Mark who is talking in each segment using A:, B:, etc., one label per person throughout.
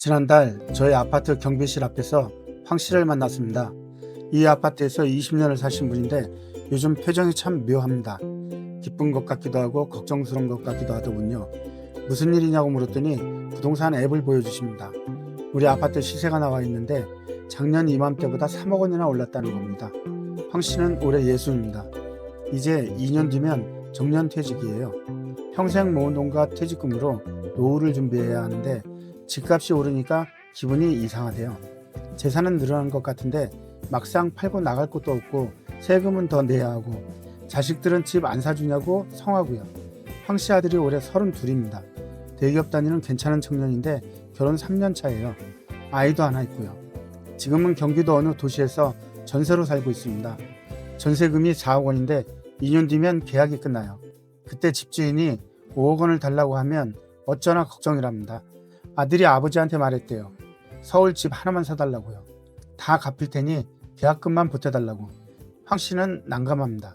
A: 지난달 저희 아파트 경비실 앞에서 황 씨를 만났습니다. 이 아파트에서 20년을 사신 분인데 요즘 표정이 참 묘합니다. 기쁜 것 같기도 하고 걱정스러운 것 같기도 하더군요. 무슨 일이냐고 물었더니 부동산 앱을 보여주십니다. 우리 아파트 시세가 나와 있는데 작년 이맘때보다 3억 원이나 올랐다는 겁니다. 황 씨는 올해 예순입니다. 이제 2년 뒤면 정년 퇴직이에요. 평생 모은 돈과 퇴직금으로 노후를 준비해야 하는데 집값이 오르니까 기분이 이상하대요. 재산은 늘어난 것 같은데 막상 팔고 나갈 곳도 없고 세금은 더 내야 하고 자식들은 집 안 사주냐고 성하고요. 황 씨 아들이 올해 32입니다. 대기업 다니는 괜찮은 청년인데 결혼 3년 차예요. 아이도 하나 있고요. 지금은 경기도 어느 도시에서 전세로 살고 있습니다. 전세금이 4억 원인데 2년 뒤면 계약이 끝나요. 그때 집주인이 5억 원을 달라고 하면 어쩌나 걱정이랍니다. 아들이 아버지한테 말했대요. 서울 집 하나만 사달라고요. 다 갚을 테니 계약금만 보태달라고. 황 씨는 난감합니다.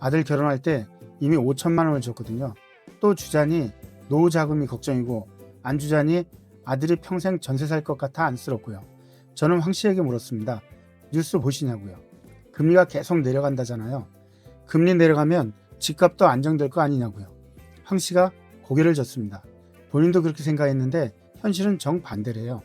A: 아들 결혼할 때 이미 5천만 원을 줬거든요. 또 주자니 노후 자금이 걱정이고 안 주자니 아들이 평생 전세 살 것 같아 안쓰럽고요. 저는 황 씨에게 물었습니다. 뉴스 보시냐고요. 금리가 계속 내려간다잖아요. 금리 내려가면 집값도 안정될 거 아니냐고요. 황 씨가 고개를 젓습니다. 본인도 그렇게 생각했는데 현실은 정반대래요.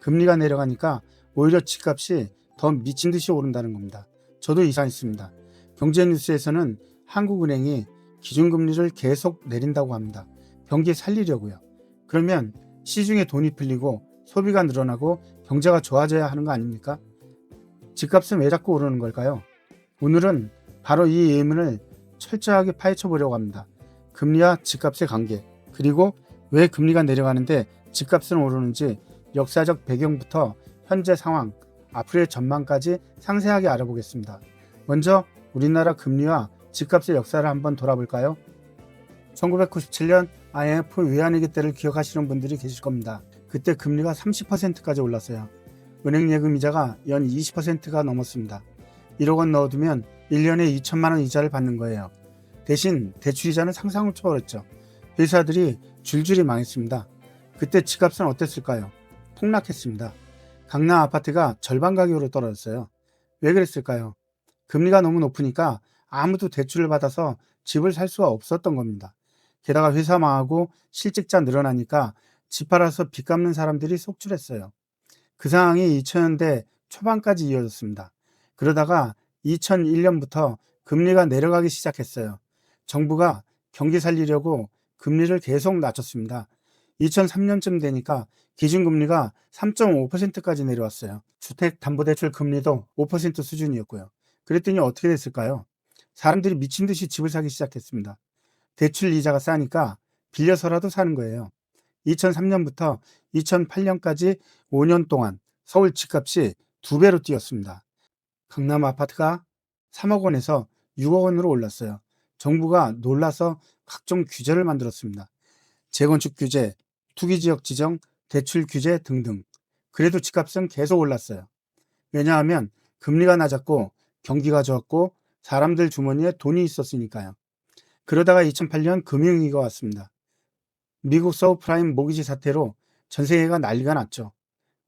A: 금리가 내려가니까 오히려 집값이 더 미친 듯이 오른다는 겁니다. 저도 이상했습니다. 경제뉴스에서는 한국은행이 기준금리를 계속 내린다고 합니다. 경기 살리려고요. 그러면 시중에 돈이 풀리고 소비가 늘어나고 경제가 좋아져야 하는 거 아닙니까? 집값은 왜 자꾸 오르는 걸까요? 오늘은 바로 이 의문을 철저하게 파헤쳐 보려고 합니다. 금리와 집값의 관계, 그리고 왜 금리가 내려가는데 집값은 오르는지 역사적 배경부터 현재 상황, 앞으로의 전망까지 상세하게 알아보겠습니다. 먼저 우리나라 금리와 집값의 역사를 한번 돌아볼까요? 1997년 IMF 외환위기 때를 기억하시는 분들이 계실 겁니다. 그때 금리가 30%까지 올랐어요. 은행 예금 이자가 연 20%가 넘었습니다. 1억 원 넣어두면 1년에 2천만 원 이자를 받는 거예요. 대신 대출 이자는 상상을 초월했죠. 회사들이 줄줄이 망했습니다. 그때 집값은 어땠을까요? 폭락했습니다. 강남 아파트가 절반 가격으로 떨어졌어요. 왜 그랬을까요? 금리가 너무 높으니까 아무도 대출을 받아서 집을 살 수가 없었던 겁니다. 게다가 회사 망하고 실직자 늘어나니까 집 팔아서 빚 갚는 사람들이 속출했어요. 그 상황이 2000년대 초반까지 이어졌습니다. 그러다가 2001년부터 금리가 내려가기 시작했어요. 정부가 경기 살리려고 금리를 계속 낮췄습니다. 2003년쯤 되니까 기준금리가 3.5%까지 내려왔어요. 주택담보대출 금리도 5% 수준이었고요. 그랬더니 어떻게 됐을까요? 사람들이 미친 듯이 집을 사기 시작했습니다. 대출 이자가 싸니까 빌려서라도 사는 거예요. 2003년부터 2008년까지 5년 동안 서울 집값이 두 배로 뛰었습니다. 강남 아파트가 3억 원에서 6억 원으로 올랐어요. 정부가 놀라서 각종 규제를 만들었습니다. 재건축 규제, 투기 지역 지정, 대출 규제 등등. 그래도 집값은 계속 올랐어요. 왜냐하면 금리가 낮았고 경기가 좋았고 사람들 주머니에 돈이 있었으니까요. 그러다가 2008년 금융위기가 왔습니다. 미국 서브프라임 모기지 사태로 전 세계가 난리가 났죠.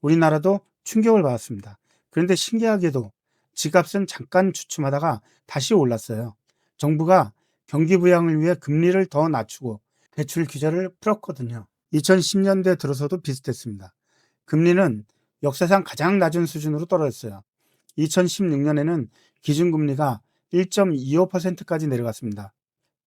A: 우리나라도 충격을 받았습니다. 그런데 신기하게도 집값은 잠깐 주춤하다가 다시 올랐어요. 정부가 경기 부양을 위해 금리를 더 낮추고 대출 규제를 풀었거든요. 2010년대 들어서도 비슷했습니다. 금리는 역사상 가장 낮은 수준으로 떨어졌어요. 2016년에는 기준금리가 1.25%까지 내려갔습니다.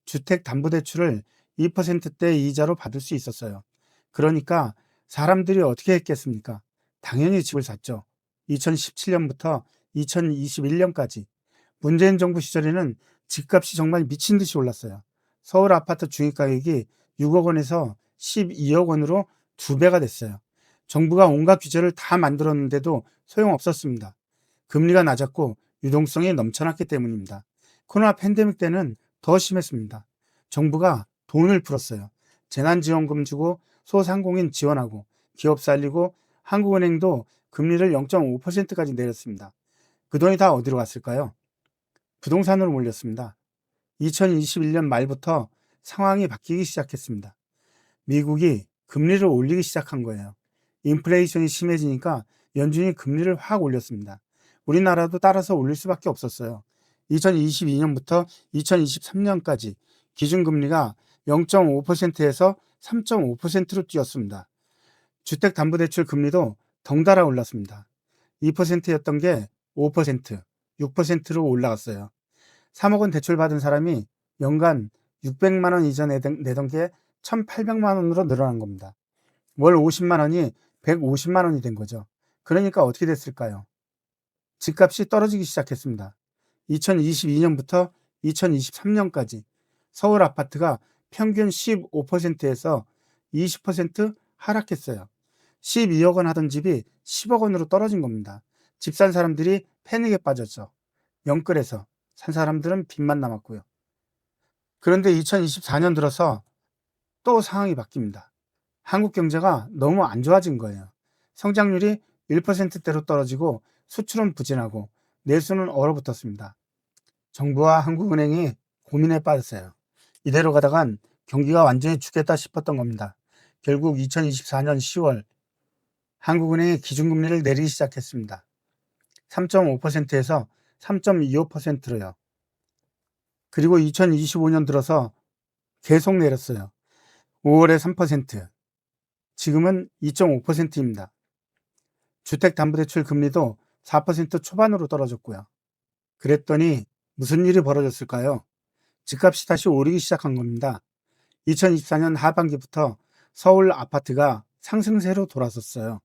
A: 주택담보대출을 2%대 이자로 받을 수 있었어요. 그러니까 사람들이 어떻게 했겠습니까? 당연히 집을 샀죠. 2017년부터 2021년까지 문재인 정부 시절에는 집값이 정말 미친 듯이 올랐어요. 서울 아파트 중위가격이 6억 원에서 12억 원으로 두 배가 됐어요. 정부가 온갖 규제를 다 만들었는데도 소용없었습니다. 금리가 낮았고 유동성이 넘쳐났기 때문입니다. 코로나 팬데믹 때는 더 심했습니다. 정부가 돈을 풀었어요. 재난지원금 주고 소상공인 지원하고 기업 살리고 한국은행도 금리를 0.5%까지 내렸습니다. 그 돈이 다 어디로 갔을까요? 부동산으로 몰렸습니다. 2021년 말부터 상황이 바뀌기 시작했습니다. 미국이 금리를 올리기 시작한 거예요. 인플레이션이 심해지니까 연준이 금리를 확 올렸습니다. 우리나라도 따라서 올릴 수밖에 없었어요. 2022년부터 2023년까지 기준금리가 0.5%에서 3.5%로 뛰었습니다. 주택담보대출 금리도 덩달아 올랐습니다. 2%였던 게 5%, 6%로 올라갔어요. 3억 원 대출 받은 사람이 연간 600만 원 이전 내던, 게 1,800만 원으로 늘어난 겁니다. 월 50만 원이 150만 원이 된 거죠. 그러니까 어떻게 됐을까요? 집값이 떨어지기 시작했습니다. 2022년부터 2023년까지 서울 아파트가 평균 15%에서 20% 하락했어요. 12억 원 하던 집이 10억 원으로 떨어진 겁니다. 집 산 사람들이 패닉에 빠졌죠. 영끌에서 산 사람들은 빚만 남았고요. 그런데 2024년 들어서 또 상황이 바뀝니다. 한국 경제가 너무 안 좋아진 거예요. 성장률이 1%대로 떨어지고 수출은 부진하고 내수는 얼어붙었습니다. 정부와 한국은행이 고민에 빠졌어요. 이대로 가다간 경기가 완전히 죽겠다 싶었던 겁니다. 결국 2024년 10월 한국은행이 기준금리를 내리기 시작했습니다. 3.5%에서 3.25%로요. 그리고 2025년 들어서 계속 내렸어요. 5월에 3%, 지금은 2.5%입니다. 주택담보대출 금리도 4% 초반으로 떨어졌고요. 그랬더니 무슨 일이 벌어졌을까요? 집값이 다시 오르기 시작한 겁니다. 2024년 하반기부터 서울 아파트가 상승세로 돌아섰어요.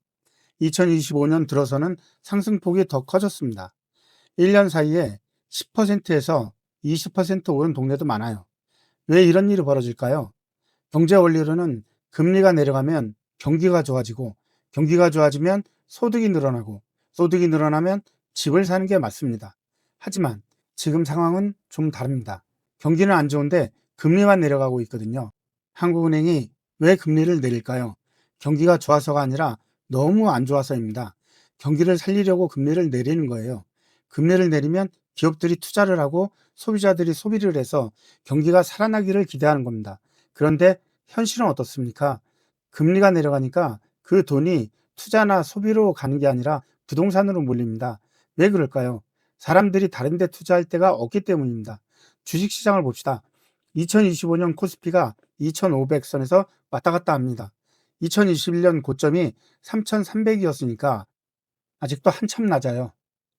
A: 2025년 들어서는 상승폭이 더 커졌습니다. 1년 사이에 10%에서 20% 오른 동네도 많아요. 왜 이런 일이 벌어질까요? 경제 원리로는 금리가 내려가면 경기가 좋아지고 경기가 좋아지면 소득이 늘어나고 소득이 늘어나면 집을 사는 게 맞습니다. 하지만 지금 상황은 좀 다릅니다. 경기는 안 좋은데 금리만 내려가고 있거든요. 한국은행이 왜 금리를 내릴까요? 경기가 좋아서가 아니라 너무 안 좋아서입니다. 경기를 살리려고 금리를 내리는 거예요. 금리를 내리면 기업들이 투자를 하고 소비자들이 소비를 해서 경기가 살아나기를 기대하는 겁니다. 그런데 현실은 어떻습니까? 금리가 내려가니까 그 돈이 투자나 소비로 가는 게 아니라 부동산으로 몰립니다. 왜 그럴까요? 사람들이 다른 데 투자할 데가 없기 때문입니다. 주식 시장을 봅시다. 2025년 코스피가 2,500선에서 왔다 갔다 합니다. 2021년 고점이 3,300이었으니까 아직도 한참 낮아요.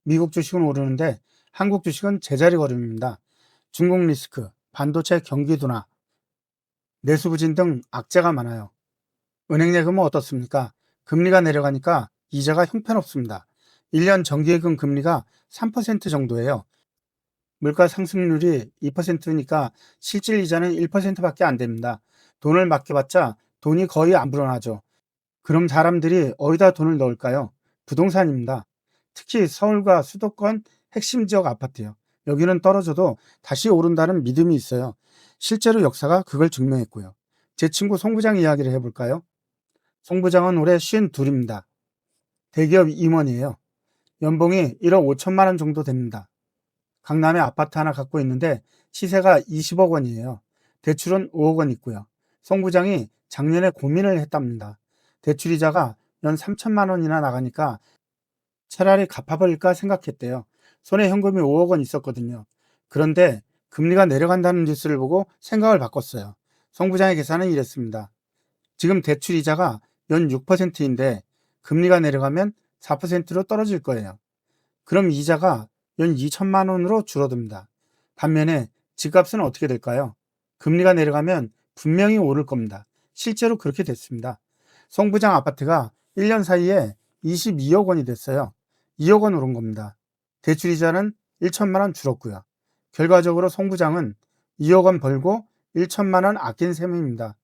A: 미국 주식은 오르는데 한국 주식은 제자리 걸음입니다. 중국 리스크, 반도체 경기 둔화, 내수 부진 등 악재가 많아요. 은행 예금은 어떻습니까? 금리가 내려가니까 이자가 형편없습니다. 1년 정기예금 금리가 3% 정도예요. 물가 상승률이 2%니까 실질 이자는 1%밖에 안 됩니다. 돈을 맡겨봤자 돈이 거의 안 불어나죠. 그럼 사람들이 어디다 돈을 넣을까요? 부동산입니다. 특히 서울과 수도권 핵심 지역 아파트요. 여기는 떨어져도 다시 오른다는 믿음이 있어요. 실제로 역사가 그걸 증명했고요. 제 친구 송 부장 이야기를 해볼까요? 송 부장은 올해 52입니다. 대기업 임원이에요. 연봉이 1억 5천만 원 정도 됩니다. 강남에 아파트 하나 갖고 있는데 시세가 20억 원이에요. 대출은 5억 원 있고요. 송 부장이 작년에 고민을 했답니다. 대출 이자가 연 3천만 원이나 나가니까 차라리 갚아버릴까 생각했대요. 손에 현금이 5억 원 있었거든요. 그런데 금리가 내려간다는 뉴스를 보고 생각을 바꿨어요. 송 부장의 계산은 이랬습니다. 지금 대출 이자가 연 6%인데 금리가 내려가면 4%로 떨어질 거예요. 그럼 이자가 연 2천만 원으로 줄어듭니다. 반면에 집값은 어떻게 될까요? 금리가 내려가면 분명히 오를 겁니다. 실제로 그렇게 됐습니다. 송 부장 아파트가 1년 사이에 22억 원이 됐어요. 2억 원 오른 겁니다. 대출 이자는 1천만 원 줄었고요. 결과적으로 송 부장은 2억 원 벌고 1천만 원 아낀 셈입니다.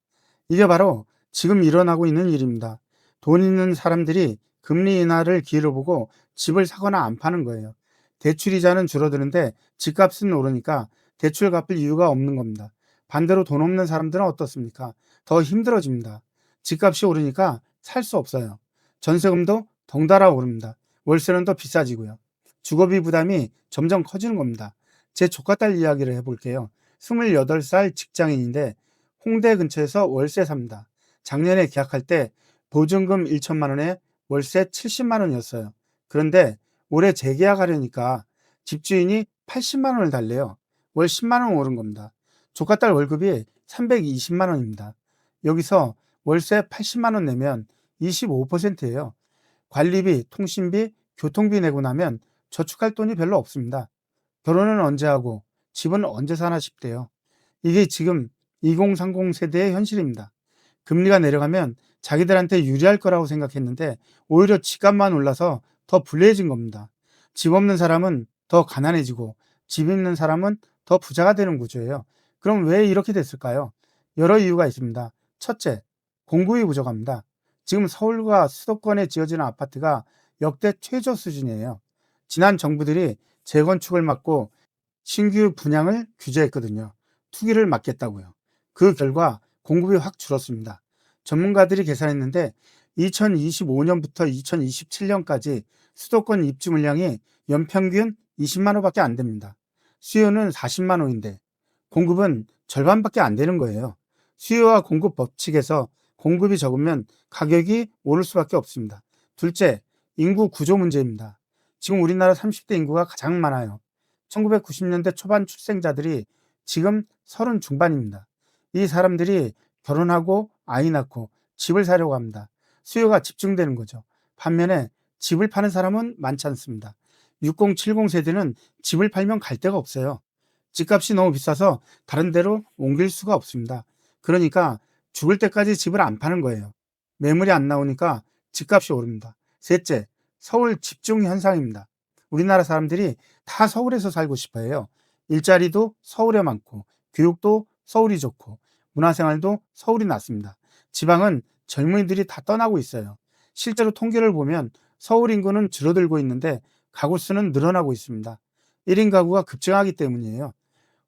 A: 이게 바로 지금 일어나고 있는 일입니다. 돈 있는 사람들이 금리 인하를 기회로 보고 집을 사거나 안 파는 거예요. 대출 이자는 줄어드는데 집값은 오르니까 대출 갚을 이유가 없는 겁니다. 반대로 돈 없는 사람들은 어떻습니까? 더 힘들어집니다. 집값이 오르니까 살 수 없어요. 전세금도 덩달아 오릅니다. 월세는 더 비싸지고요. 주거비 부담이 점점 커지는 겁니다. 제 조카 딸 이야기를 해볼게요. 28살 직장인인데 홍대 근처에서 월세 삽니다. 작년에 계약할 때 보증금 1천만 원에 월세 70만 원이었어요. 그런데 올해 재계약하려니까 집주인이 80만 원을 달래요. 월 10만 원 오른 겁니다. 조카 딸 월급이 320만 원입니다. 여기서 월세 80만 원 내면 25%예요. 관리비, 통신비, 교통비 내고 나면 저축할 돈이 별로 없습니다. 결혼은 언제 하고 집은 언제 사나 싶대요. 이게 지금 2030 세대의 현실입니다. 금리가 내려가면 자기들한테 유리할 거라고 생각했는데 오히려 집값만 올라서 더 불리해진 겁니다. 집 없는 사람은 더 가난해지고 집 있는 사람은 더 부자가 되는 구조예요. 그럼 왜 이렇게 됐을까요? 여러 이유가 있습니다. 첫째, 공급이 부족합니다. 지금 서울과 수도권에 지어지는 아파트가 역대 최저 수준이에요. 지난 정부들이 재건축을 막고 신규 분양을 규제했거든요. 투기를 막겠다고요. 그 결과 공급이 확 줄었습니다. 전문가들이 계산했는데 2025년부터 2027년까지 수도권 입주 물량이 연평균 20만 호밖에 안 됩니다. 수요는 40만 호인데 공급은 절반밖에 안 되는 거예요. 수요와 공급 법칙에서 공급이 적으면 가격이 오를 수밖에 없습니다. 둘째, 인구 구조 문제입니다. 지금 우리나라 30대 인구가 가장 많아요. 1990년대 초반 출생자들이 지금 30 중반입니다. 이 사람들이 결혼하고 아이 낳고 집을 사려고 합니다. 수요가 집중되는 거죠. 반면에 집을 파는 사람은 많지 않습니다. 60, 70 세대는 집을 팔면 갈 데가 없어요. 집값이 너무 비싸서 다른 데로 옮길 수가 없습니다. 그러니까 죽을 때까지 집을 안 파는 거예요. 매물이 안 나오니까 집값이 오릅니다. 셋째, 서울 집중 현상입니다. 우리나라 사람들이 다 서울에서 살고 싶어 해요. 일자리도 서울에 많고, 교육도 서울이 좋고, 문화생활도 서울이 낫습니다. 지방은 젊은이들이 다 떠나고 있어요. 실제로 통계를 보면 서울 인구는 줄어들고 있는데 가구 수는 늘어나고 있습니다. 1인 가구가 급증하기 때문이에요.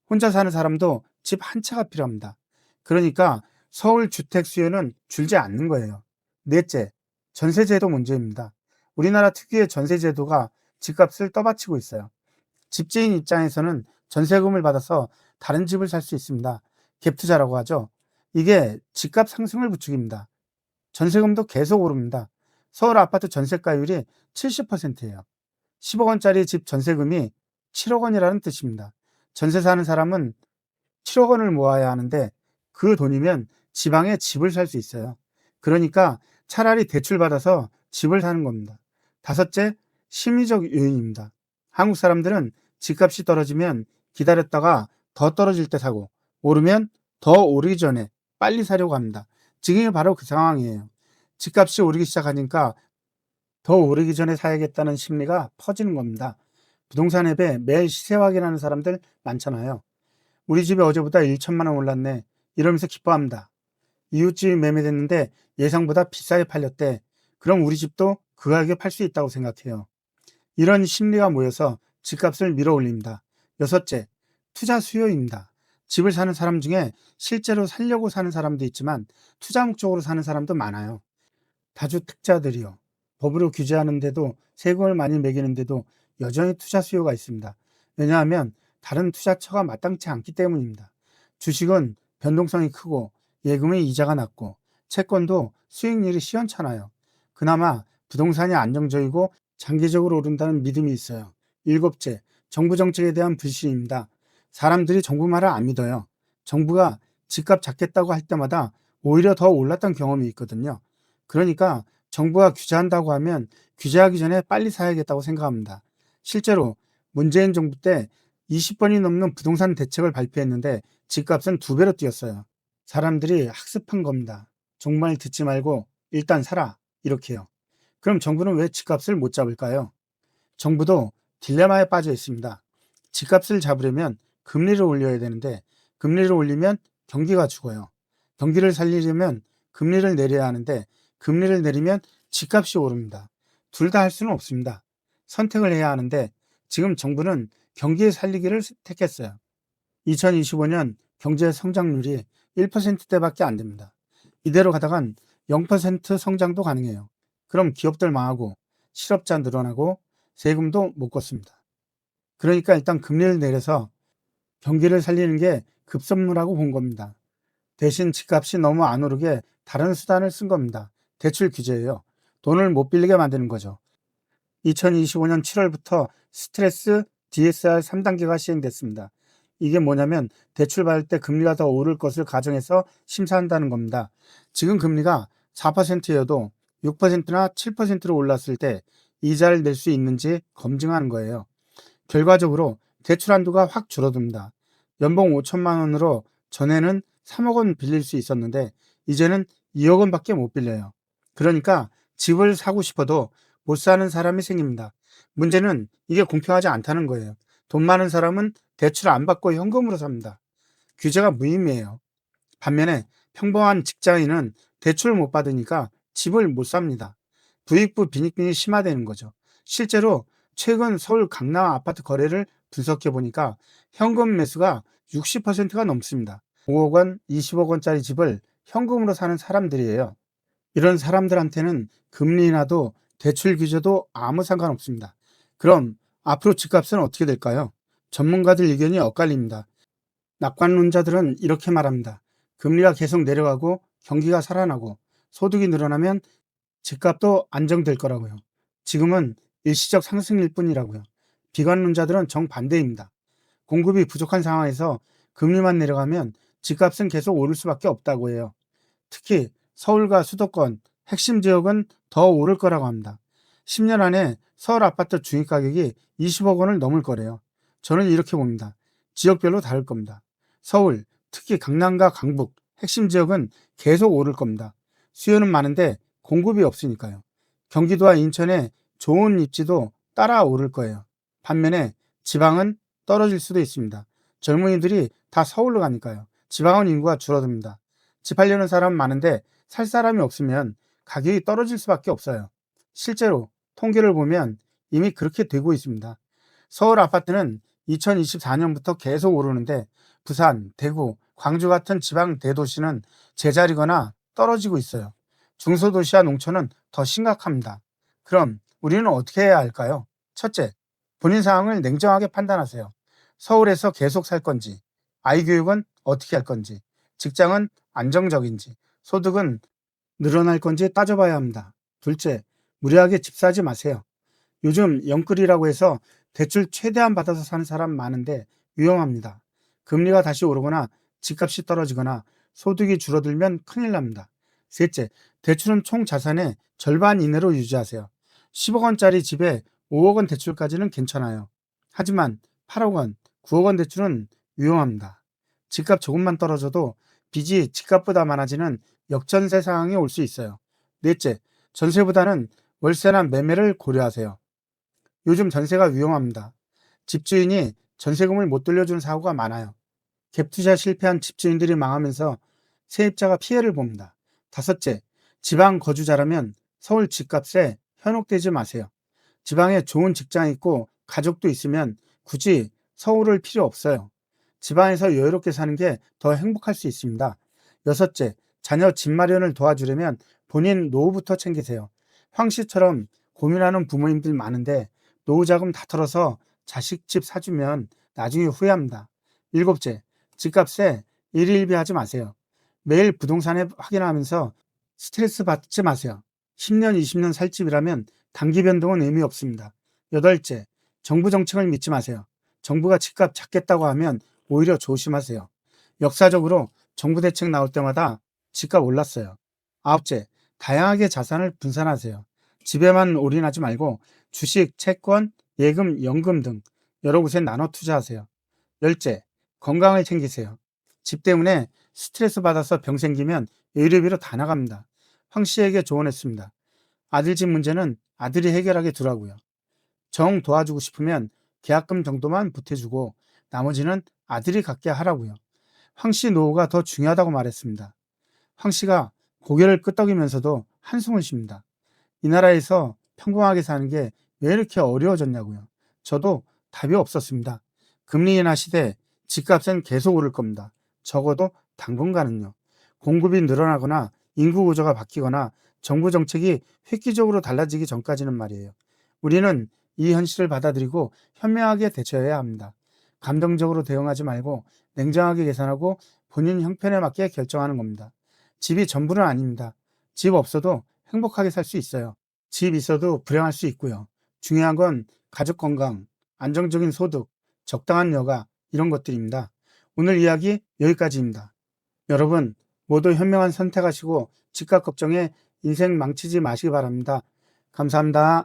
A: 혼자 사는 사람도 집 한 채가 필요합니다. 그러니까 서울 주택 수요는 줄지 않는 거예요. 넷째, 전세제도 문제입니다. 우리나라 특유의 전세 제도가 집값을 떠받치고 있어요. 집주인 입장에서는 전세금을 받아서 다른 집을 살 수 있습니다. 갭투자라고 하죠. 이게 집값 상승을 부추깁니다. 전세금도 계속 오릅니다. 서울 아파트 전세가율이 70%예요. 10억 원짜리 집 전세금이 7억 원이라는 뜻입니다. 전세 사는 사람은 7억 원을 모아야 하는데 그 돈이면 지방에 집을 살 수 있어요. 그러니까 차라리 대출받아서 집을 사는 겁니다. 다섯째, 심리적 요인입니다. 한국 사람들은 집값이 떨어지면 기다렸다가 더 떨어질 때 사고 오르면 더 오르기 전에 빨리 사려고 합니다. 지금이 바로 그 상황이에요. 집값이 오르기 시작하니까 더 오르기 전에 사야겠다는 심리가 퍼지는 겁니다. 부동산 앱에 매일 시세 확인하는 사람들 많잖아요. 우리 집에 어제보다 1천만 원 올랐네. 이러면서 기뻐합니다. 이웃집이 매매됐는데 예상보다 비싸게 팔렸대. 그럼 우리 집도 그 가격에 팔 수 있다고 생각해요. 이런 심리가 모여서 집값을 밀어 올립니다. 여섯째, 투자 수요입니다. 집을 사는 사람 중에 실제로 살려고 사는 사람도 있지만 투자 목적으로 사는 사람도 많아요. 다주택자들이요. 법으로 규제하는데도 세금을 많이 매기는데도 여전히 투자 수요가 있습니다. 왜냐하면 다른 투자처가 마땅치 않기 때문입니다. 주식은 변동성이 크고 예금의 이자가 낮고 채권도 수익률이 시원찮아요. 그나마 부동산이 안정적이고 장기적으로 오른다는 믿음이 있어요. 일곱째, 정부 정책에 대한 불신입니다. 사람들이 정부 말을 안 믿어요. 정부가 집값 잡겠다고 할 때마다 오히려 더 올랐던 경험이 있거든요. 그러니까 정부가 규제한다고 하면 규제하기 전에 빨리 사야겠다고 생각합니다. 실제로 문재인 정부 때 20번이 넘는 부동산 대책을 발표했는데 집값은 두 배로 뛰었어요. 사람들이 학습한 겁니다. 정말 듣지 말고 일단 사라. 이렇게요. 그럼 정부는 왜 집값을 못 잡을까요? 정부도 딜레마에 빠져 있습니다. 집값을 잡으려면 금리를 올려야 되는데 금리를 올리면 경기가 죽어요. 경기를 살리려면 금리를 내려야 하는데 금리를 내리면 집값이 오릅니다. 둘 다 할 수는 없습니다. 선택을 해야 하는데 지금 정부는 경기의 살리기를 택했어요. 2025년 경제 성장률이 1%대밖에 안 됩니다. 이대로 가다간 0% 성장도 가능해요. 그럼 기업들 망하고 실업자 늘어나고 세금도 못 걷습니다. 그러니까 일단 금리를 내려서 경기를 살리는 게 급선무라고 본 겁니다. 대신 집값이 너무 안 오르게 다른 수단을 쓴 겁니다. 대출 규제예요. 돈을 못 빌리게 만드는 거죠. 2025년 7월부터 스트레스 DSR 3단계가 시행됐습니다. 이게 뭐냐면 대출 받을 때 금리가 더 오를 것을 가정해서 심사한다는 겁니다. 지금 금리가 4%여도 6%나 7%로 올랐을 때 이자를 낼 수 있는지 검증하는 거예요. 결과적으로 대출 한도가 확 줄어듭니다. 연봉 5천만 원으로 전에는 3억 원 빌릴 수 있었는데 이제는 2억 원밖에 못 빌려요. 그러니까 집을 사고 싶어도 못 사는 사람이 생깁니다. 문제는 이게 공평하지 않다는 거예요. 돈 많은 사람은 대출 안 받고 현금으로 삽니다. 규제가 무의미해요. 반면에 평범한 직장인은 대출을 못 받으니까 집을 못 삽니다. 부익부 빈익빈이 심화되는 거죠. 실제로 최근 서울 강남 아파트 거래를 분석해 보니까 현금 매수가 60%가 넘습니다. 5억 원, 20억 원짜리 집을 현금으로 사는 사람들이에요. 이런 사람들한테는 금리 인하도 대출 규제도 아무 상관없습니다. 그럼 앞으로 집값은 어떻게 될까요? 전문가들 의견이 엇갈립니다. 낙관론자들은 이렇게 말합니다. 금리가 계속 내려가고 경기가 살아나고 소득이 늘어나면 집값도 안정될 거라고요. 지금은 일시적 상승일 뿐이라고요. 비관론자들은 정반대입니다. 공급이 부족한 상황에서 금리만 내려가면 집값은 계속 오를 수밖에 없다고 해요. 특히 서울과 수도권, 핵심 지역은 더 오를 거라고 합니다. 10년 안에 서울 아파트 중위 가격이 20억 원을 넘을 거래요. 저는 이렇게 봅니다. 지역별로 다를 겁니다. 서울, 특히 강남과 강북, 핵심 지역은 계속 오를 겁니다. 수요는 많은데 공급이 없으니까요. 경기도와 인천의 좋은 입지도 따라 오를 거예요. 반면에 지방은 떨어질 수도 있습니다. 젊은이들이 다 서울로 가니까요. 지방은 인구가 줄어듭니다. 집 하려는 사람 많은데 살 사람이 없으면 가격이 떨어질 수밖에 없어요. 실제로 통계를 보면 이미 그렇게 되고 있습니다. 서울 아파트는 2024년부터 계속 오르는데 부산, 대구, 광주 같은 지방 대도시는 제자리거나 떨어지고 있어요. 중소도시와 농촌은 더 심각합니다. 그럼 우리는 어떻게 해야 할까요? 첫째, 본인 상황을 냉정하게 판단하세요. 서울에서 계속 살 건지, 아이 교육은 어떻게 할 건지, 직장은 안정적인지, 소득은 늘어날 건지 따져봐야 합니다. 둘째, 무리하게 집 사지 마세요. 요즘 영끌이라고 해서 대출 최대한 받아서 사는 사람 많은데 위험합니다. 금리가 다시 오르거나 집값이 떨어지거나 소득이 줄어들면 큰일 납니다. 셋째, 대출은 총 자산의 절반 이내로 유지하세요. 10억 원짜리 집에 5억 원 대출까지는 괜찮아요. 하지만 8억 원, 9억 원 대출은 위험합니다. 집값 조금만 떨어져도 빚이 집값보다 많아지는 역전세 상황이 올 수 있어요. 넷째, 전세보다는 월세나 매매를 고려하세요. 요즘 전세가 위험합니다. 집주인이 전세금을 못 돌려주는 사고가 많아요. 갭투자 실패한 집주인들이 망하면서 세입자가 피해를 봅니다. 다섯째, 지방 거주자라면 서울 집값에 현혹되지 마세요. 지방에 좋은 직장이 있고 가족도 있으면 굳이 서울을 필요 없어요. 지방에서 여유롭게 사는 게 더 행복할 수 있습니다. 여섯째, 자녀 집 마련을 도와주려면 본인 노후부터 챙기세요. 황 씨처럼 고민하는 부모님들 많은데 노후 자금 다 털어서 자식 집 사주면 나중에 후회합니다. 일곱째, 집값에 일일비하지 마세요. 매일 부동산에 확인하면서 스트레스 받지 마세요. 10년, 20년 살 집이라면 단기 변동은 의미 없습니다. 여덟째, 정부 정책을 믿지 마세요. 정부가 집값 잡겠다고 하면 오히려 조심하세요. 역사적으로 정부 대책 나올 때마다 집값 올랐어요. 아홉째, 다양하게 자산을 분산하세요. 집에만 올인하지 말고 주식, 채권, 예금, 연금 등 여러 곳에 나눠 투자하세요. 열째, 건강을 챙기세요. 집 때문에 스트레스 받아서 병 생기면 의료비로 다 나갑니다. 황 씨에게 조언했습니다. 아들 집 문제는 아들이 해결하게 두라고요. 정 도와주고 싶으면 계약금 정도만 보태주고 나머지는 아들이 갖게 하라고요. 황 씨 노후가 더 중요하다고 말했습니다. 황 씨가 고개를 끄덕이면서도 한숨을 쉽니다. 이 나라에서 평범하게 사는 게 왜 이렇게 어려워졌냐고요. 저도 답이 없었습니다. 금리 인하 시대 집값은 계속 오를 겁니다. 적어도 당분간은요. 공급이 늘어나거나 인구 구조가 바뀌거나 정부 정책이 획기적으로 달라지기 전까지는 말이에요. 우리는 이 현실을 받아들이고 현명하게 대처해야 합니다. 감정적으로 대응하지 말고 냉정하게 계산하고 본인 형편에 맞게 결정하는 겁니다. 집이 전부는 아닙니다. 집 없어도 행복하게 살 수 있어요. 집 있어도 불행할 수 있고요. 중요한 건 가족 건강, 안정적인 소득, 적당한 여가 이런 것들입니다. 오늘 이야기 여기까지입니다. 여러분 모두 현명한 선택하시고 집값 걱정에 인생 망치지 마시기 바랍니다. 감사합니다.